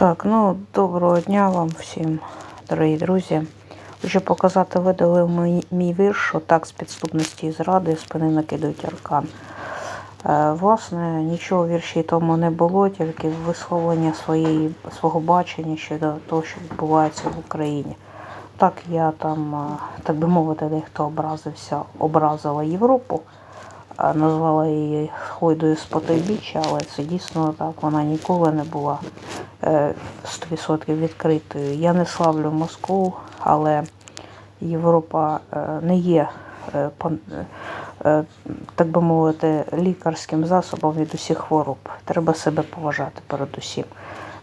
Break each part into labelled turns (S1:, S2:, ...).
S1: Так, ну доброго дня вам всім, дорогі друзі. Хочу показати, видали мій, мій вірш, так з підступності і зради спини накидують аркан. Е, власне, нічого в вірші тому не було, тільки висловлення своєї, свого бачення щодо того, що відбувається в Україні. Так я там, е, так би мовити, дехто образився, образила Європу, назвала її хойдою з потойбіччя, але це дійсно так, вона ніколи не була е, 100% відкритою. Я не славлю Москву, але Європа е, не є, е, е, так би мовити, лікарським засобом від усіх хвороб. Треба себе поважати передусім.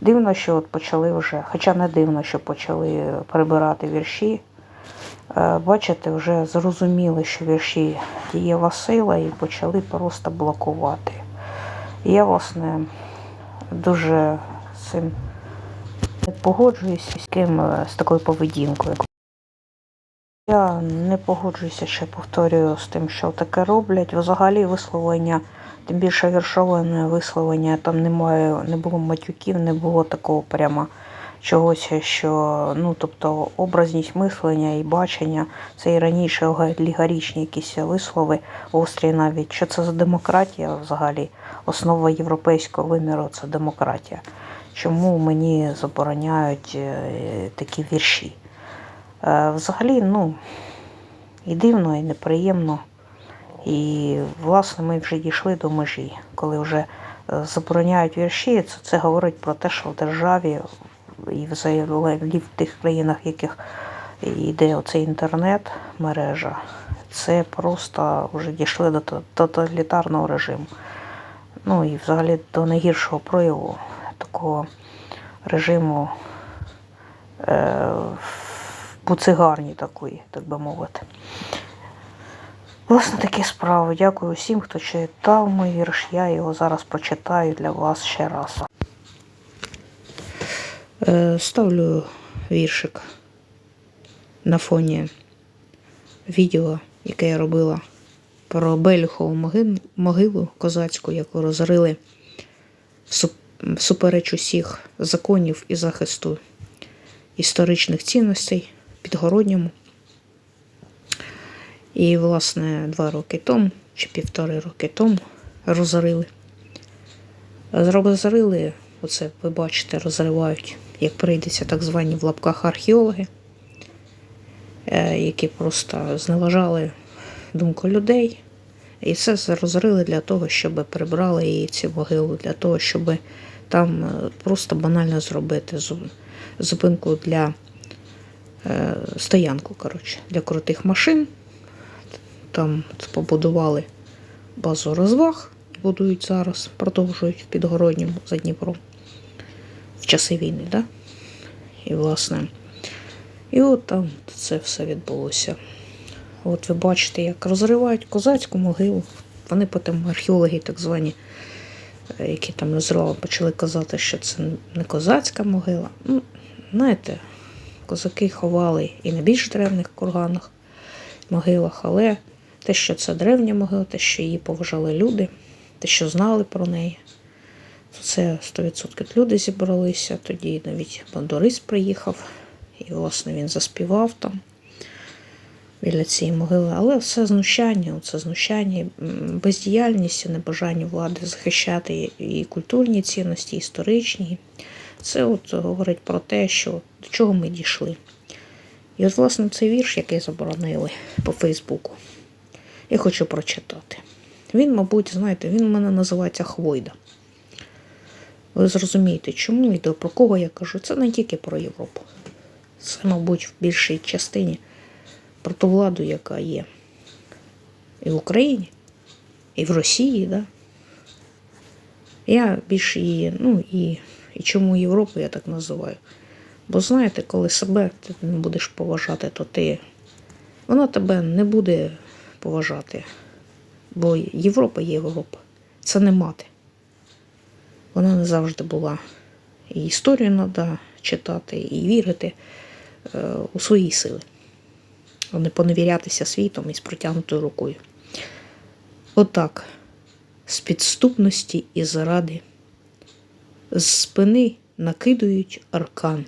S1: Дивно, що от почали вже, хоча не дивно, що почали прибирати вірші. Е, Бачите, вже зрозуміли, що вірші дієва сила і почали просто блокувати. Я, власне, дуже цим не погоджуюся з ким е, з такою поведінкою. Я не погоджуюся, ще повторюю, з тим, що таке роблять. Взагалі висловлення, тим більше віршоване висловлення, там немає, не було матюків, не було такого прямо чогось, що ну, тобто образність мислення і бачення, це і раніше олігарічні якісь вислови, острі навіть. Що це за демократія взагалі? Основа європейського виміру це демократія. Чому мені забороняють е, такі вірші? Е, Взагалі, ну, і дивно, і неприємно. І, власне, ми вже дійшли до межі, коли вже е, забороняють вірші, це, це говорить про те, що в державі і взагалі в тих країнах, в яких йде оцей інтернет, мережа, це просто вже дійшли до тоталітарного режиму. Ну і взагалі до найгіршого прояву такого режиму е, буцигарні такої, так би мовити. Власне, такі справи. Дякую всім, хто читав мій вірш. Я його зараз прочитаю для вас ще раз. Е, Ставлю віршик на фоні відео, яке я робила про Белюхову могилу козацьку, яку розрили суп- всупереч усіх законів і захисту історичних цінностей підгородньому. І, власне, два роки тому, чи півтори роки тому розорили. Розорили, оце ви бачите, розривають, як прийдеться так звані в лапках археологи, е, які просто зневажали думку людей. І це розорили для того, щоб прибрали її цю могилу, для того, щоб там е, просто банально зробити зупинку для е, стоянку, коротше, для крутих машин. Там побудували базу розваг, будують зараз, продовжують в Підгородньому за Дніпром в часи війни, да? І власне. І от там це все відбулося. От ви бачите, як розривають козацьку могилу. Вони потім археологи, так звані, е, які там розривали, почали казати, що це не козацька могила. Ну, знаєте, козаки ховали і на більш древних курганах, могилах, але те, що це древня могила, те, що її поважали люди, те, що знали про неї, це 100% люди зібралися. Тоді навіть Бандурис приїхав, і, власне, він заспівав там біля цієї могили. Але все знущання, це знущання, бездіяльність, небажання влади захищати і культурні цінності, і історичні. Це от говорить про те, що до чого ми дійшли. І от, власне, цей вірш, який заборонили по Фейсбуку, я хочу прочитати. Він, мабуть, знаєте, він у мене називається Хвойда. Ви зрозумієте, чому і до про кого я кажу. Це не тільки про Європу. Це, мабуть, в більшій частині про ту владу, яка є і в Україні, і в Росії, да? Я більше її, ну і, і чому Європу я так називаю. Бо знаєте, коли себе ти не будеш поважати, то ти вона тебе не буде поважати. Бо Європа є Європа. Це не мати. Вона не завжди була. І історію треба читати, і вірити е, у свої сили, а не поневірятися світом із протягнутою рукою. Отак, з підступності і зради, з спини накидують аркан.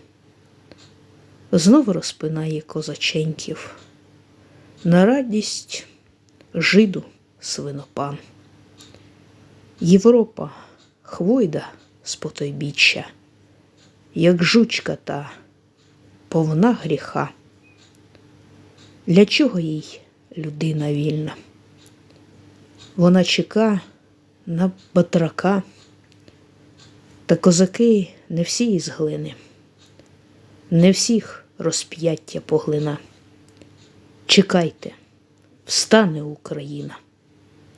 S1: Знову розпинає козаченьків. На радість жиду свинопан. Європа, хвойда з потойбіччя, як жучка та повна гріха. Для чого їй людина вільна? Вона чека на батрака, та козаки не всі із глини, не всіх розп'яття поглина. Чекайте, встане Україна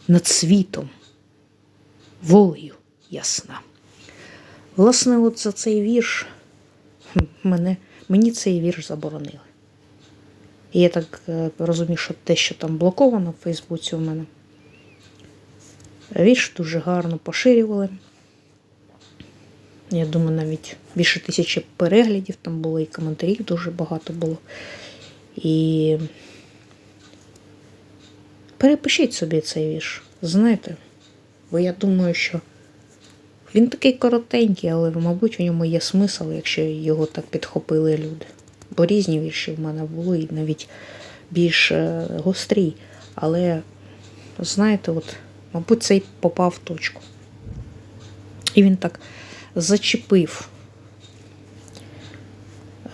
S1: над світом, волею ясна. Власне, от за цей вірш мене, мені цей вірш заборонили. І я так е, розумію, що те, що там блоковано в Фейсбуці у мене. Вірш дуже гарно поширювали. Я думаю, навіть більше тисячі переглядів там було, і коментарів дуже багато було. І перепишіть собі цей вірш, знаєте, бо я думаю, що він такий коротенький, але, мабуть, у ньому є смисл, якщо його так підхопили люди. Бо різні вірші в мене були, і навіть більш е, гострі. Але, знаєте, от, мабуть, цей попав в точку. І він так зачепив.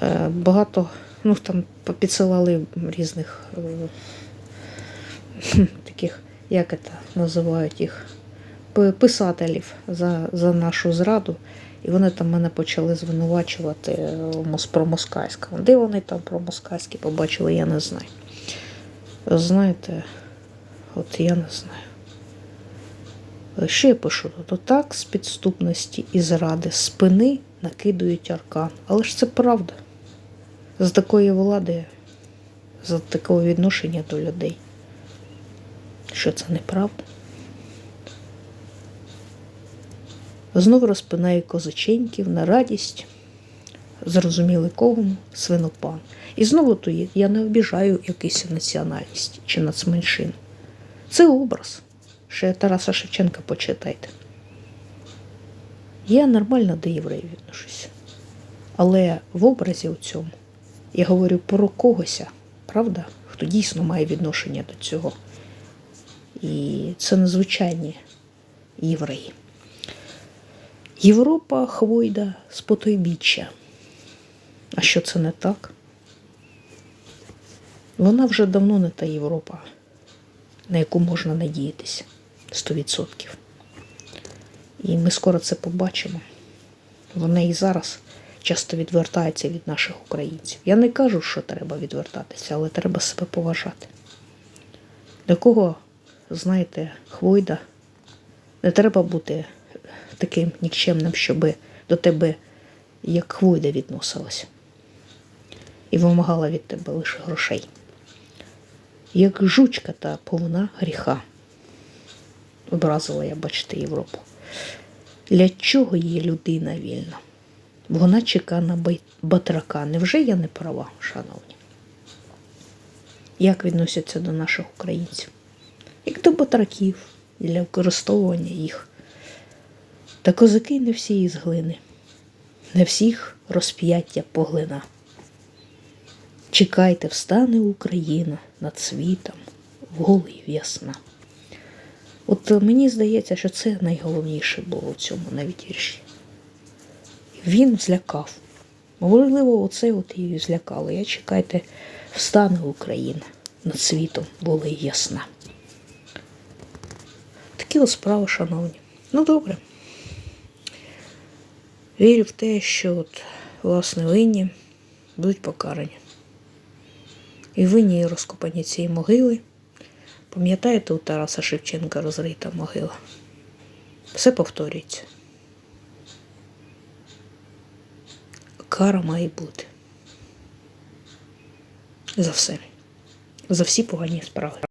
S1: Е, Багато, ну там підсилали різних е, таких, як це називають їх, писателів за, за нашу зраду. І вони там мене почали звинувачувати е, про Москальського. Де вони там про Москальське побачили, я не знаю. Знаєте, от я не знаю. Що я пишу тут? Отак з підступності і зради спини накидують аркан. Але ж це правда. З такої влади, за такого відношення до людей. Що це неправда? Знову розпинаю козаченьків на радість, зрозуміли кому свинопан. І знову то я не обіжаю якусь національність чи нацменшин. Це образ. Ще Тараса Шевченка почитайте. Я нормально до євреїв відношуся. Але в образі у цьому я говорю про когося, правда, хто дійсно має відношення до цього. І це незвичайні євреї. Європа хвойда з потойбіччя. А що це не так? Вона вже давно не та Європа, на яку можна надіятися 100%. І ми скоро це побачимо. Вона і зараз часто відвертається від наших українців. Я не кажу, що треба відвертатися, але треба себе поважати. До кого, знаєте, хвойда, не треба бути таким нікчемним, щоб до тебе як хвойда відносилась і вимагала від тебе лише грошей. Як жучка та повна гріха. Образила я, бачите, Європу. Для чого є людина вільна? Вона чека на батрака. Невже я не права, шановні? Як відносяться до наших українців? Як до батраків для використовування їх. Та козаки не всі із глини, не всіх розп'яття поглина. Чекайте, встане Україна над світом, волею ясна. От мені здається, що це найголовніше було в цьому навіть. Він злякав. Можливо, оце от і злякало. Я чекайте, встане Україна над світом, волею ясна. Такі от справи, шановні. Ну, добре. Вірю в те, що от, власне, винні будуть покарані. І винні розкопані цієї могили. Пам'ятаєте, у Тараса Шевченка розрита могила? Все повторюється. Кара має бути. За все. За всі погані справи.